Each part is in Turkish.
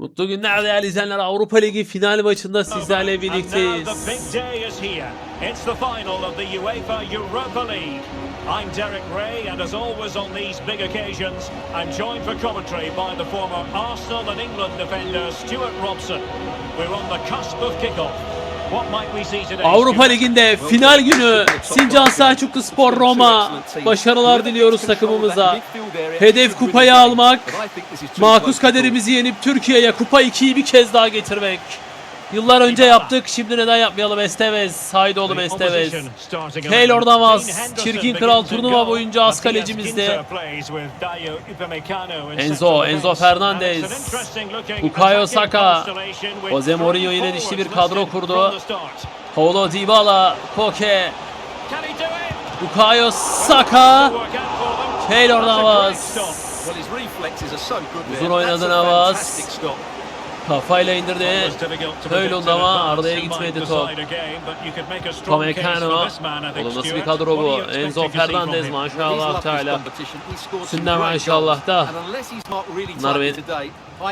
Mutlu günler değerli izleyenler. Avrupa Ligi final maçında sizlerle birlikteyiz. I'm Derek Ray, and as always on these big occasions, I'm joined for commentary by the former Arsenal and England defender Stuart Robson. We're on the cusp of kickoff. Avrupa? Ligi'nde final günü Sincan Selçuklu Spor Roma. Başarılar diliyoruz takımımıza. Hedef kupayı almak. Makus kaderimizi yenip Türkiye'ye kupa 2'yi bir kez daha getirmek. Yıllar önce yaptık. Şimdi neden yapmayalım Estevez. Haydi oğlum Estevez. eleven. Navas, Çirkin Kral turnuva boyunca az in Enzo, Enzo. Fernandez. Bukayo Saka. Jose Mourinho yine dişli bir kadro kurdu. Paulo Dybala, Koke? Bukayo Saka, great Navas. Uzun oynadı Navas. Kafayla indirdi. İn ama Arda'ya gitmedi top. Pamecano. nasıl bir kadro bu? Enzo Fernandez maşallah teala. great maşallah da. Bunlar benim-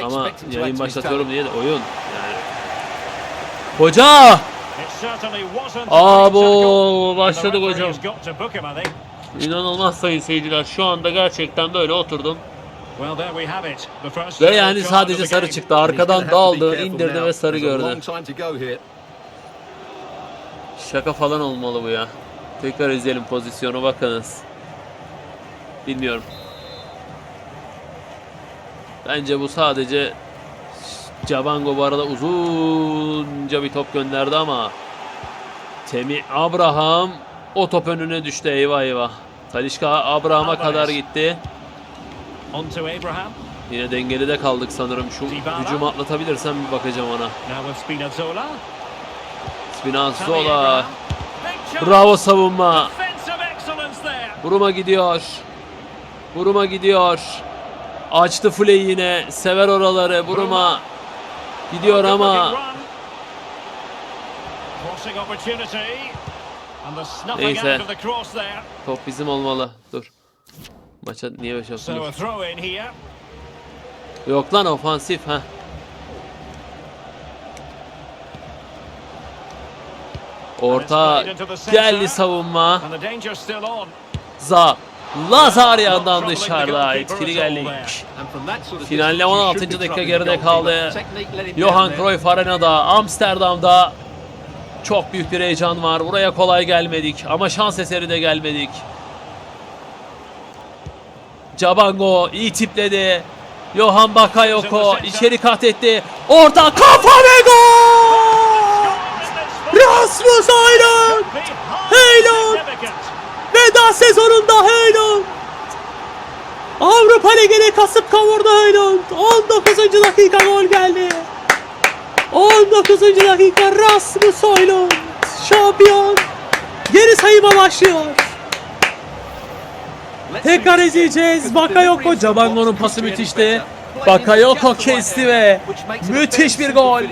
Ama yayın başlatıyorum diye de oyun. Yani. Hoca! Abo, başladık hocam. İnanılmaz sayın seyirciler. Şu anda gerçekten böyle oturdum. Ve yani sadece sarı çıktı. Arkadan careful indirdi ve sarı gördü. long time to go here. Şaka falan olmalı bu ya. Tekrar izleyelim pozisyonu bakınız. Bilmiyorum. Bence bu sadece Cabango bu arada uzunca bir top gönderdi ama Temi Abraham o top önüne düştü eyvah eyvah. Talişka Abraham'a kadar gitti. On to Abraham. Yine dengeli de kaldık sanırım. Şu Dybala. hücumu atlatabilirsem bir bakacağım ona. Now Spinazzola. Spinazzola. Bravo savunma. Buruma gidiyor. Buruma gidiyor. Açtı Fuley yine. Sever oraları. Buruma gidiyor ama Neyse. top bizim olmalı. Dur. Maça niye böyle şey here. Yok lan ofansif ha. Orta geldi savunma. Za. Lazaryan'dan dışarıda etkili of Finalle distance, you 16. should be dakika geride kaldı. Johan. Cruyff Arena'da, Amsterdam'da çok büyük bir heyecan var. Buraya kolay gelmedik ama şans eseri de gelmedik. Cabango iyi tipledi. Johan Bakayoko içeri kat etti. Orta kafa ve gol! Rasmus Højlund! Højlund! Veda sezonunda Højlund! Avrupa Ligi'ni kasıp kavurdu Højlund. 19. dakika gol geldi. 19. dakika Rasmus Højlund. Şampiyon. Geri sayıma başlıyor. Tekrar izleyeceğiz. Bakayoko Cabango'nun pası müthişti. Bakayoko kesti ve müthiş bir gol.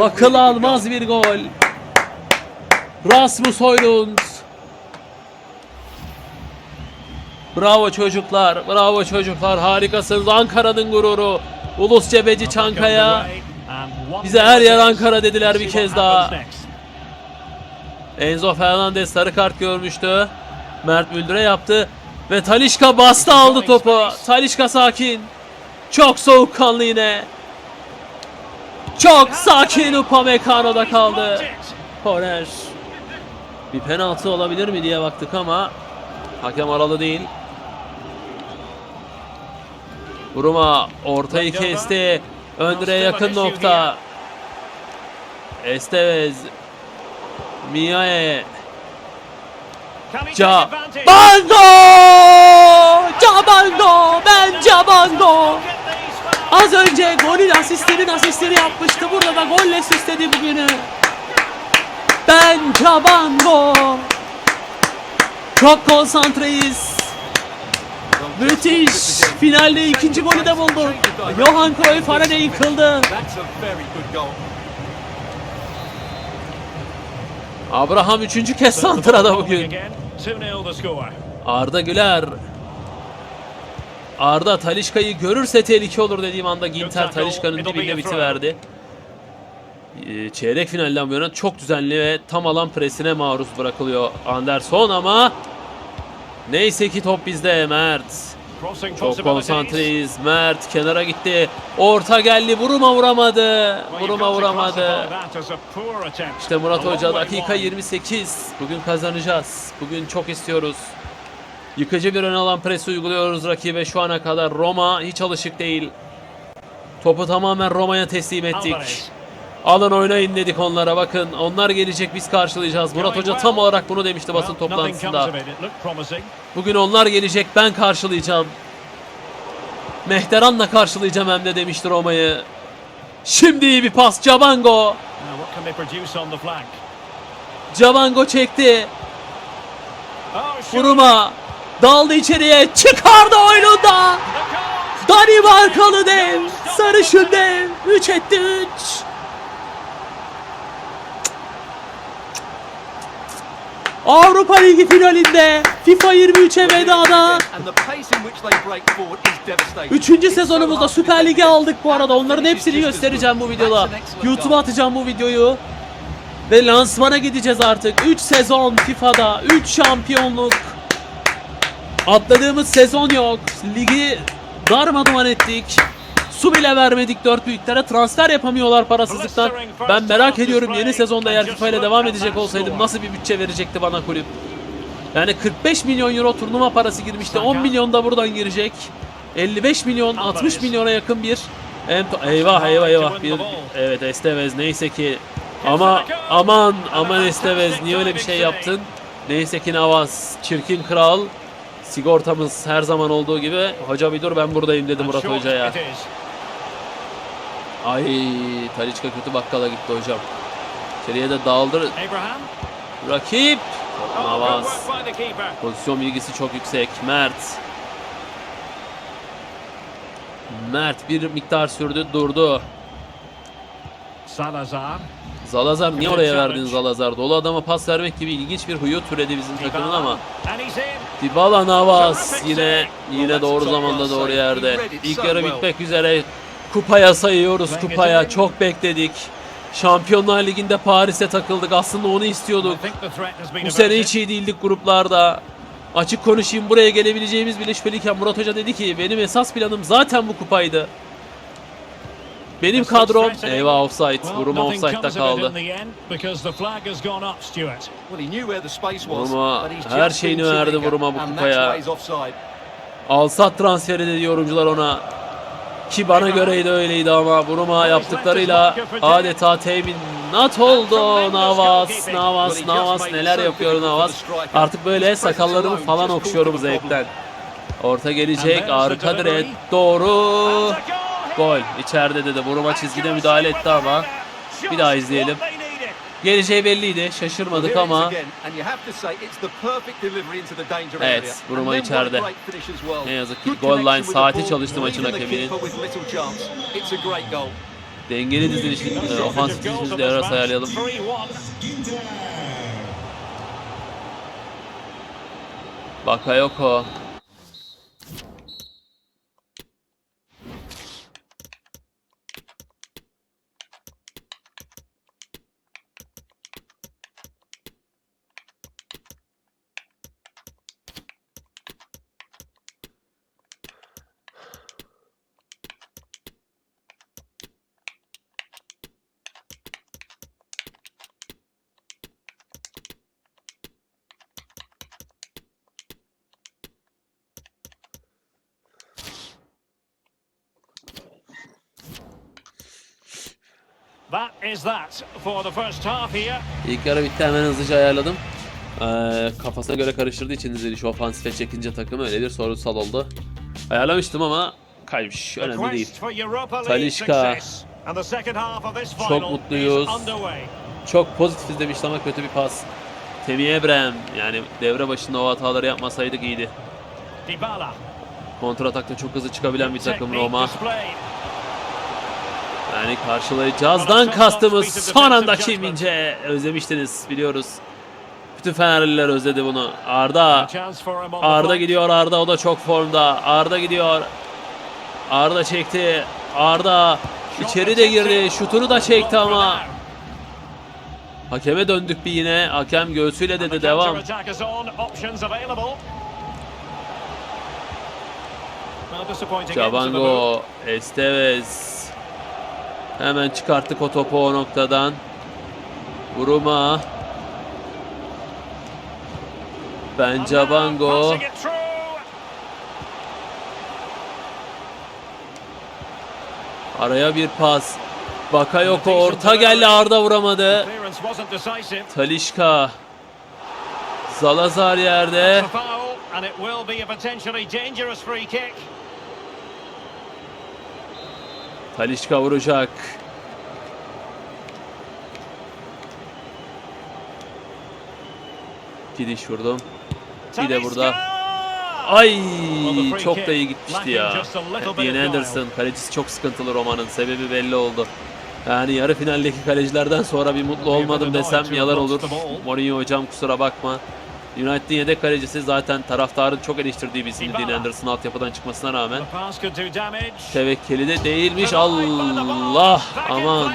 Akıl almaz bir gol. Rasmus Højlund. Bravo çocuklar, bravo çocuklar, harikasınız. Ankara'nın gururu. Ulus Cebeci Çankaya. Bize her yer Ankara dediler bir kez daha. Enzo Fernandez sarı kart görmüştü. Mert Müldür'e yaptı. Ve Talişka bastı aldı topu. Talişka sakin. Çok soğukkanlı yine. Çok sakin Upamecano'da kaldı. Korner. Bir penaltı olabilir mi diye baktık ama hakem aralı değil. Buruma ortayı kesti. Öndüre yakın nokta. Estevez. Miae. Cabango! Cabango! Ben Cabango! Az önce golün asistinin asistini yapmıştı. Burada da golle süsledi bugünü. Ben Cabango! Çok konsantreyiz. Müthiş. Finalde ikinci golü de bulduk. Johan Cruyff arada yıkıldı. Abraham üçüncü kez santrada bugün. 2-0 the score. Arda Güler. Arda Talişka'yı görürse tehlike olur dediğim anda Ginter. Talişka'nın dibinde a biti throw. verdi. Ee, Çeyrek finalden bu yana çok düzenli ve tam alan presine maruz bırakılıyor Anderson ama neyse ki top bizde Mert. Çok konsantreyiz. Mert kenara gitti. Orta geldi. Vuruma vuramadı. Vuruma vuramadı. İşte Murat Hoca dakika wide. 28. Bugün kazanacağız. Bugün çok istiyoruz. Yıkıcı bir ön alan presi uyguluyoruz rakibe şu ana kadar. Roma hiç alışık değil. Topu tamamen Roma'ya teslim ettik. Alın oynayın dedik onlara bakın. Onlar gelecek biz karşılayacağız. Murat Hoca tam olarak bunu demişti basın toplantısında. Bugün onlar gelecek ben karşılayacağım. Mehteran'la karşılayacağım hem de demişti Roma'yı. Şimdi iyi bir pas Cabango. Cabango çekti. Oh. Vuruma. Daldı içeriye. Çıkardı oyununda. Dani Markalı dev. Sarışın dev. 3 etti 3. Avrupa Ligi finalinde FIFA 23'e vedada And the pace in which they break forward is devastating. Üçüncü It's so sezonumuzda hard to Süper Lig'e aldık bu arada. Onların hepsini göstereceğim bu videoda. YouTube'a atacağım bu videoyu. Ve lansmana gideceğiz artık. 3 sezon FIFA'da. 3 şampiyonluk. Atladığımız sezon yok. Ligi darmadağın ettik. Su bile vermedik dört büyüklere. Transfer yapamıyorlar parasızlıktan. Ben merak ediyorum yeni sezonda eğer FIFA ile devam edecek olsaydım nasıl bir bütçe verecekti bana kulüp. Yani 45 milyon euro turnuva parası girmişti. 10 milyon da buradan girecek. 55 milyon 60 milyona yakın bir eyvah eyvah eyvah bir evet Estevez neyse ki ama aman aman Estevez niye öyle bir şey yaptın neyse ki Navas çirkin kral sigortamız her zaman olduğu gibi hoca bir dur ben buradayım dedi Murat Hoca'ya. Ay Taliçka kötü bakkala gitti hocam içeriye de dağıldı Abraham. rakip Oh, Navas. Pozisyon bilgisi çok yüksek. Mert. Mert bir miktar sürdü durdu. Salazar. Zalazar niye oraya verdin Zalazar? Dolu adama pas vermek gibi ilginç bir huyu türedi bizim takımın ama. Dybala Navas yine yine doğru zamanda doğru yerde. İlk yarı bitmek üzere. Kupaya sayıyoruz kupaya. Çok bekledik. Şampiyonlar Ligi'nde Paris'e takıldık. Aslında onu istiyorduk. Bu sene hiç iyi değildik gruplarda. Açık konuşayım buraya gelebileceğimiz bile şüpheliyken Murat Hoca dedi ki benim esas planım zaten bu kupaydı. Benim kadrom eyvah offside. Nothing offside'da kaldı. he's her şeyini verdi Vurma bu kupaya. Alsat transferi dedi yorumcular ona. Ki bana göreydi öyleydi ama Vuruma yaptıklarıyla adeta teminat oldu Navas. Navas, Navas neler yapıyor Navas. Artık böyle sakallarımı falan okşuyorum zevkten. Orta gelecek arka direğe doğru. Gol içeride dedi. Vuruma çizgide müdahale etti ama bir daha izleyelim. Geleceği belliydi. Şaşırmadık ama Evet, area. Vurma And then what a içeride. Ne yazık ki goal line saati çalıştı maçın hakeminin. dengeli dizilişli, e, ofansif dizilişli devre arası ayarlayalım. 3-1. Bakayoko. İlk yarı bitti hemen hızlıca ayarladım. Ee, kafasına göre karıştırdığı için dizilişi ofansife çekince takım öyle bir sorusal oldu. Ayarlamıştım ama kaymış. Önemli değil. this Çok mutluyuz. Çok pozitifiz demişti ama kötü bir pas. Temi Ebrem yani devre başında o hataları yapmasaydık iyiydi. Dybala. Kontratakta çok hızlı çıkabilen bir takım Roma. Yani karşılayacağızdan kastımız son anda Kim Ince. Özlemiştiniz biliyoruz. Bütün Fenerliler özledi bunu. Arda. Arda gidiyor Arda o da çok formda. Arda gidiyor. Arda çekti. Arda içeri de girdi. Şutunu da çekti ama. Hakeme döndük bir yine. Hakem göğsüyle dedi devam. Cabango, Estevez. Hemen çıkarttık o topu o noktadan. Buruma. Ben Cabango. Passing it through. Araya bir pas. Bakayoko orta geldi Arda vuramadı. Talişka. Zalazar yerde. It's a foul, and it will be a potentially dangerous free kick. Talişka vuracak. Gidiş vurdum. Bir de burada. Ay çok da iyi gitmişti ya. Dean Anderson. Anderson kalecisi çok sıkıntılı romanın sebebi belli oldu. Yani yarı finaldeki kalecilerden sonra bir mutlu olmadım desem yalan olur. Mourinho hocam kusura bakma. United'in yedek kalecisi zaten taraftarın çok eleştirdiği bir isimdi Dean Anderson altyapıdan çıkmasına rağmen. Tevekkeli de değilmiş. Allah aman.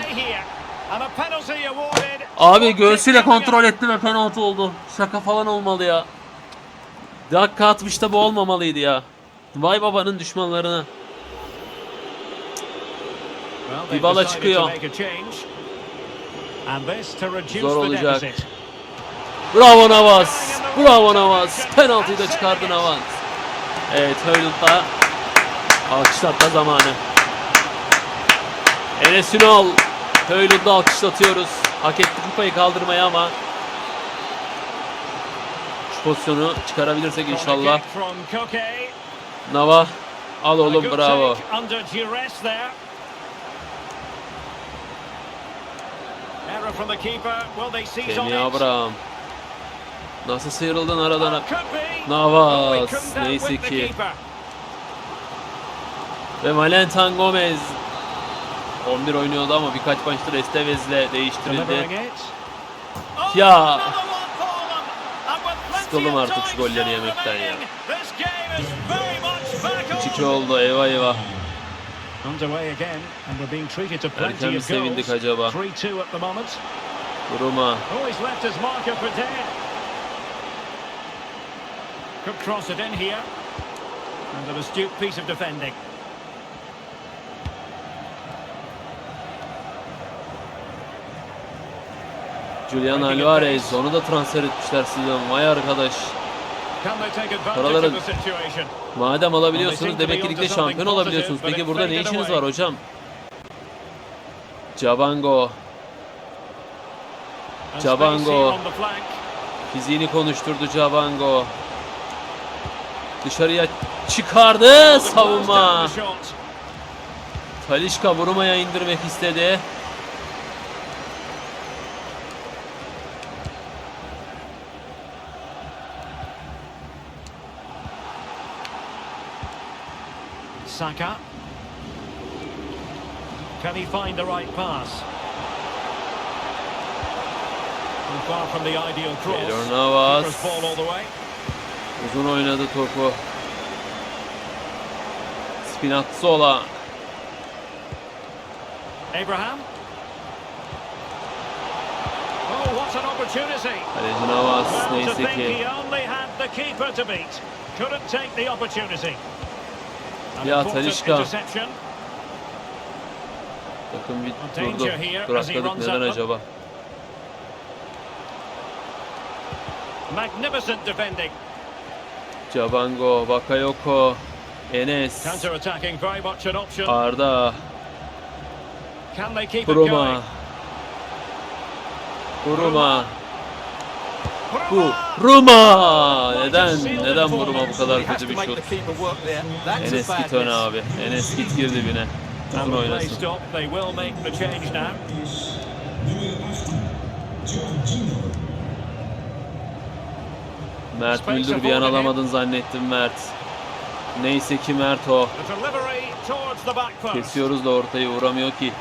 Abi göğsüyle kontrol etti ve penaltı oldu. Şaka falan olmalı ya. Dakika 60'ta bu olmamalıydı ya. Vay babanın düşmanlarına. Dybala çıkıyor. Zor olacak. Bravo Navas. Bravo Navas. Penaltıyı da çıkardı Navas. Evet Höylund'da alkışlatma zamanı. Enes Ünal. Höylund'u alkışlatıyoruz. Hak etti kupayı kaldırmaya ama şu pozisyonu çıkarabilirsek inşallah. Nava al oğlum bravo. it? Abraham. Nasıl sıyrıldın aradan? Oh. Navas, Oh, neyse ki. Ve Valentin Gomez. 11 oynuyordu ama birkaç maçtır Estevez'le değiştirildi. Oh, Ya. plenty Sıkıldım artık şu golleri yemekten ya. remaining, This game is very much back 3-2 on. oldu eyvah eyvah. Erken mi sevindik acaba? 3-2 at the moment. Buruma. Oh, he's left his marker for dead. Could cross it in here. And an astute piece of defending. Julian Alvarez. Onu da transfer etmişler sizden. Vay arkadaş. Situation? Madem alabiliyorsunuz demek ki ligde şampiyon olabiliyorsunuz. Peki burada ne işiniz var hocam? Cabango. Cabango. Fiziğini konuşturdu Cabango. Dışarıya çıkardı savunma. Talişka Buruma'ya indirmek istedi. Saka. Can he find the right pass? Too far from the ideal cross. Keylor Navas. Ball all the way. Uzun oynadı topu. Spinazzola. Abraham. Oh, what an opportunity. Kaleci Navas neyse ki. Couldn't take the opportunity. Ya, interception. Takım bir durdu. Durakladık neden acaba? Magnificent defending. Cabango, Bakayoko, Enes. Arda, going? Buruma. Bu. Neden neden Buruma bu kadar kötü bir şut? Enes git öne abi. Enes git gir dibine. Uzun oynasın. stop, they will make the change now. Mert Müldür bir an alamadın zannettim Mert. Neyse ki Mert o. Kesiyoruz da ortayı vuramıyor ki.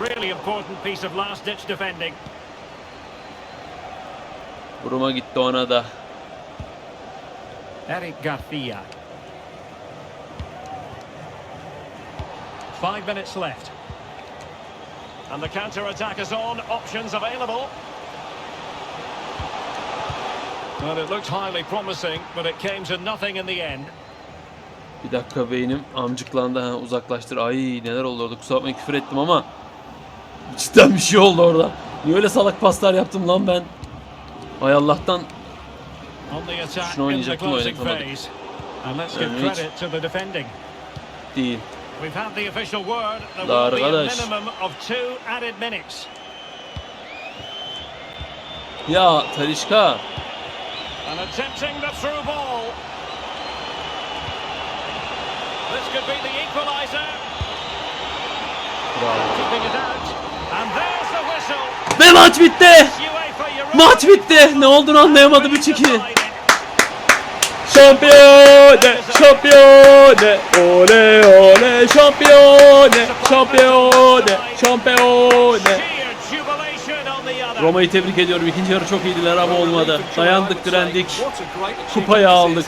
Really important piece of last-ditch defending. Buruma gitti ona da. Eric Garcia. Five minutes left. And the counter-attack is on. Options available. Well, it looked highly promising, but it came to nothing in the end. Bir dakika beynim amcıklandı ha uzaklaştır. Ay neler oldu orada kusura bakmayın küfür ettim ama cidden bir şey oldu orada. Niye öyle salak paslar yaptım lan ben? Ay Allah'tan Şunu oynayacaktım, oynatamadım. Yani hiç- credit to the defending. değil. Daha arkadaş. Ya Talişka And attempting the through ball. This could be the equaliser. Keeping it out. And there's the whistle. Ve maç bitti. Maç bitti. Ne olduğunu anlayamadım 3-2. decided. Şampiyone, şampiyone, ole ole, şampiyone, şampiyone, şampiyone. Roma'yı tebrik ediyorum. İkinci yarı çok iyiydiler ama olmadı. Dayandık, direndik. Kupayı aldık.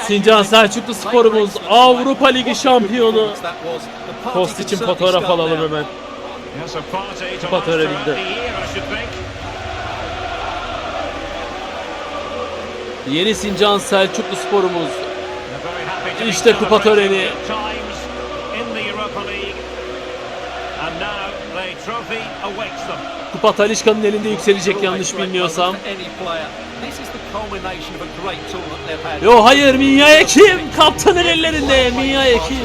Sincan Selçuklu sporumuz Avrupa Ligi şampiyonu. Post için fotoğraf alalım hemen. Kupa töreninde. Yeni Sincan Selçuklu sporumuz. İşte kupa töreni. Kupa Talişka'nın elinde yükselecek yanlış bilmiyorsam. Yo hayır Minya Ekim. Kaptanın ellerinde Minya Ekim.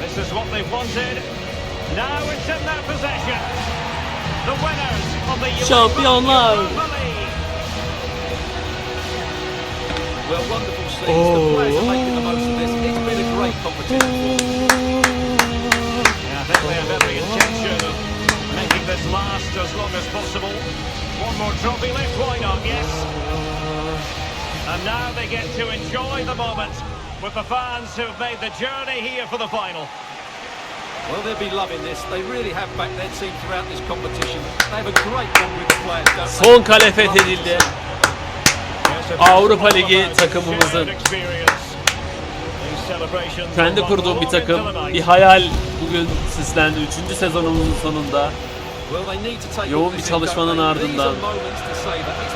This is what they've wanted. Now it's in their possession. The winners of the UEFA Şampiyonlar. Well, wonderful scenes. The players are making the most of this. It's been a great competition. As possible. One more trophy left, why not? Yes. And now they get to enjoy the moment with the fans who've made the journey here for the final. Well, they'll be loving this. They really have backed their team throughout this competition. They have a great bond with the players, don't they? Son kale fethedildi. Avrupa Ligi takımımızın kendi kurduğum bir takım, bir hayal bugün süslendi. Üçüncü sezonumuzun sonunda. Yoğun bir çalışmanın ardından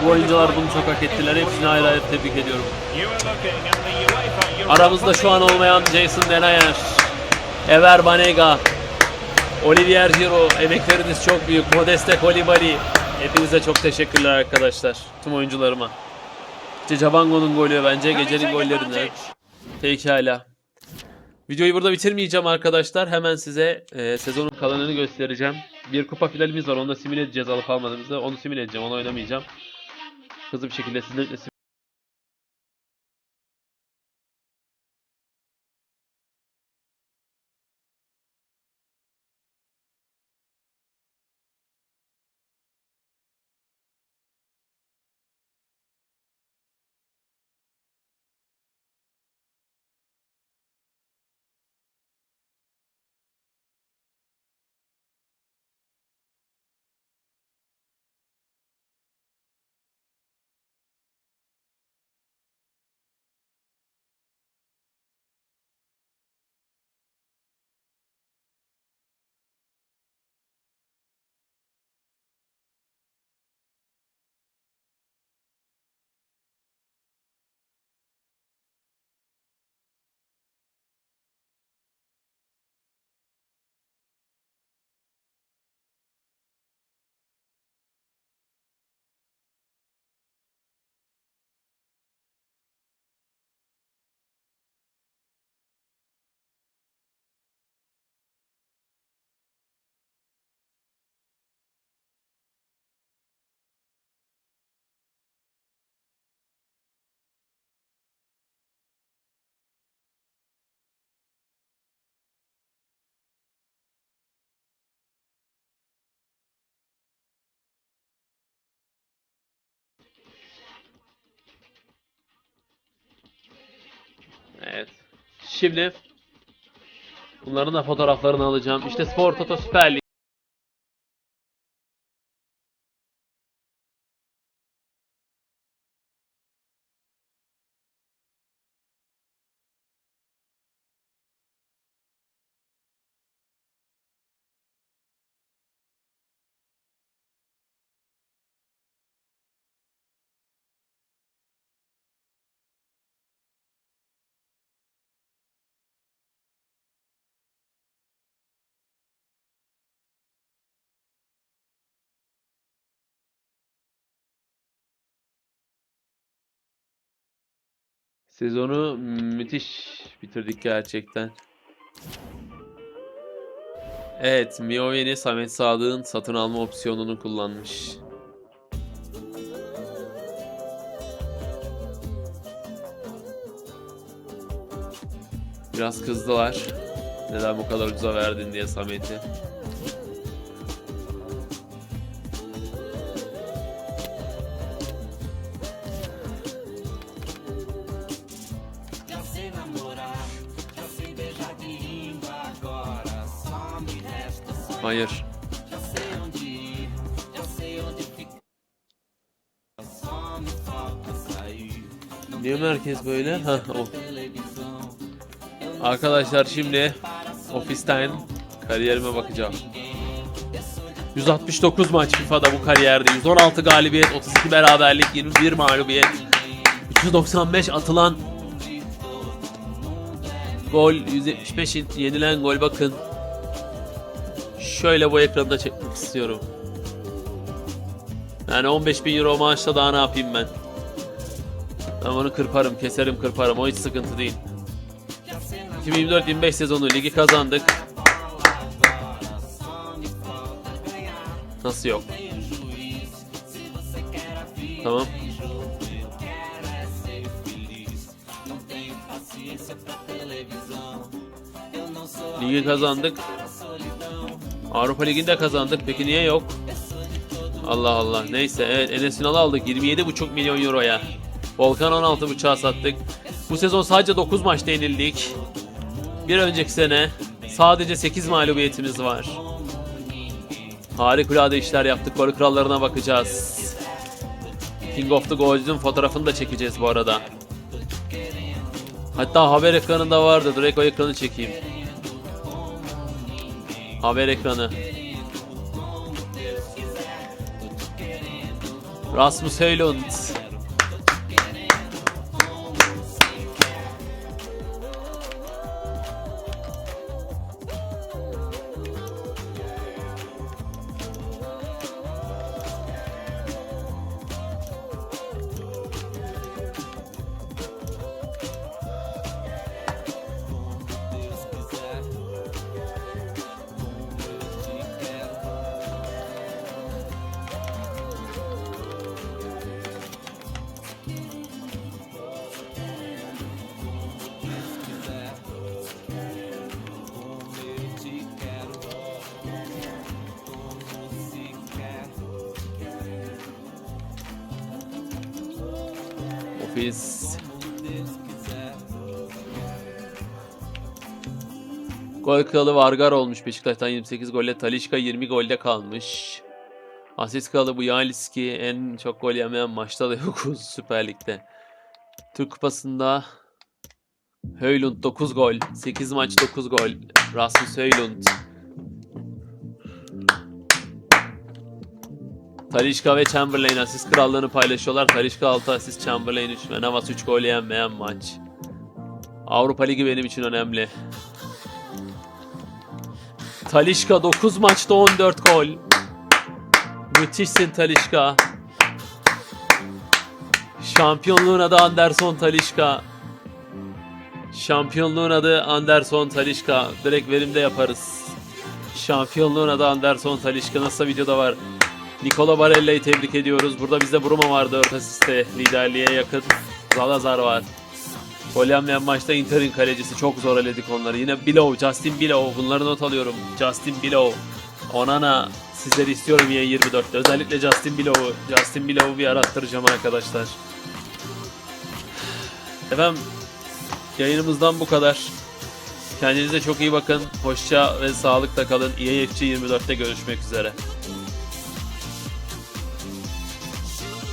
Bu oyuncular bunu çok hak ettiler. Hepsini ayrı ayrı tebrik ediyorum. Aramızda şu an olmayan Jason Denayer, Ever Banega, Olivier Giroud, emekleriniz çok büyük. Modeste Kolibali. Hepinize çok teşekkürler arkadaşlar. Tüm oyuncularıma. İşte Cabango'nun golü bence gecenin gollerinden. Pekala. Videoyu burada bitirmeyeceğim arkadaşlar. Hemen size e, sezonun kalanını göstereceğim. Bir kupa finalimiz var. Onu da simüle edeceğiz alıp almadığımızda. Onu simüle edeceğim. Onu oynamayacağım. Hızlı bir şekilde sizinle Evet. Şimdi bunların da fotoğraflarını alacağım. İşte Spor Toto Süper. Sezonu müthiş bitirdik gerçekten. Evet, Mioven'i Samet Sadık'ın satın alma opsiyonunu kullanmış. Biraz kızdılar. Neden bu kadar ucuza verdin diye Samet'i. Hayır. Niye merkez böyle? Ha o. Arkadaşlar şimdi ofisten kariyerime bakacağım. 169 maç FIFA'da bu kariyerde. 116 galibiyet, 32 beraberlik, 21 mağlubiyet. 395 atılan gol, 175 yenilen gol bakın. Şöyle bu ekranda çekmek istiyorum. Yani 15 bin euro maaşla daha ne yapayım ben? Ben bunu kırparım, keserim, kırparım. O hiç sıkıntı değil. 2024-25 sezonu ligi kazandık. Nasıl yok? Tamam. Ligi kazandık. Avrupa Ligi'nde kazandık. Peki niye yok? Allah Allah. Neyse evet Enes Ünal'ı aldık 27,5 milyon euroya. Volkan 16,5'a sattık. Bu sezon sadece 9 maçta yenildik. Bir önceki sene sadece 8 mağlubiyetimiz var. Harikulade işler yaptık. Gol krallarına bakacağız. King of the Goals'un fotoğrafını da çekeceğiz bu arada. Hatta haber ekranında vardı. Direkt o ekranı çekeyim. Haber ekranı. Rasmus Højlund. Ofis. Gol kralı Vargar olmuş Beşiktaş'tan 28 golle. Talişka 20 golde kalmış. Asist kralı bu Yaliski en çok gol yemeyen maçta da yokuz Süper Lig'de. Türk Kupası'nda Höylund 9 gol. 8 maç 9 gol. Rasmus Höylund. Talişka ve Chamberlain asist krallığını paylaşıyorlar. Talişka 6 asist, Chamberlain 3 ve Navas 3 gol yenmeyen maç. Avrupa Ligi benim için önemli. Talişka 9 maçta 14 gol. Müthişsin Talişka. Şampiyonluğun adı Anderson Talişka. Şampiyonluğun adı Anderson Talişka. Direkt verimde yaparız. Şampiyonluğun adı Anderson Talişka. Nasıl videoda var. Nicola Barella'yı tebrik ediyoruz. Burada bizde Bruma var 4 asiste. Liderliğe yakın. Zalazar var. Gol maçta Inter'in kalecisi. Çok zor eledik onları. Yine Below, Justin Below. Bunları not alıyorum. Justin Below. Onana sizleri istiyorum yine 24'te. Özellikle Justin Below'u. Justin Below'u bir arattıracağım arkadaşlar. Efendim yayınımızdan bu kadar. Kendinize çok iyi bakın. Hoşça ve sağlıkla kalın. EA FC 24'te görüşmek üzere.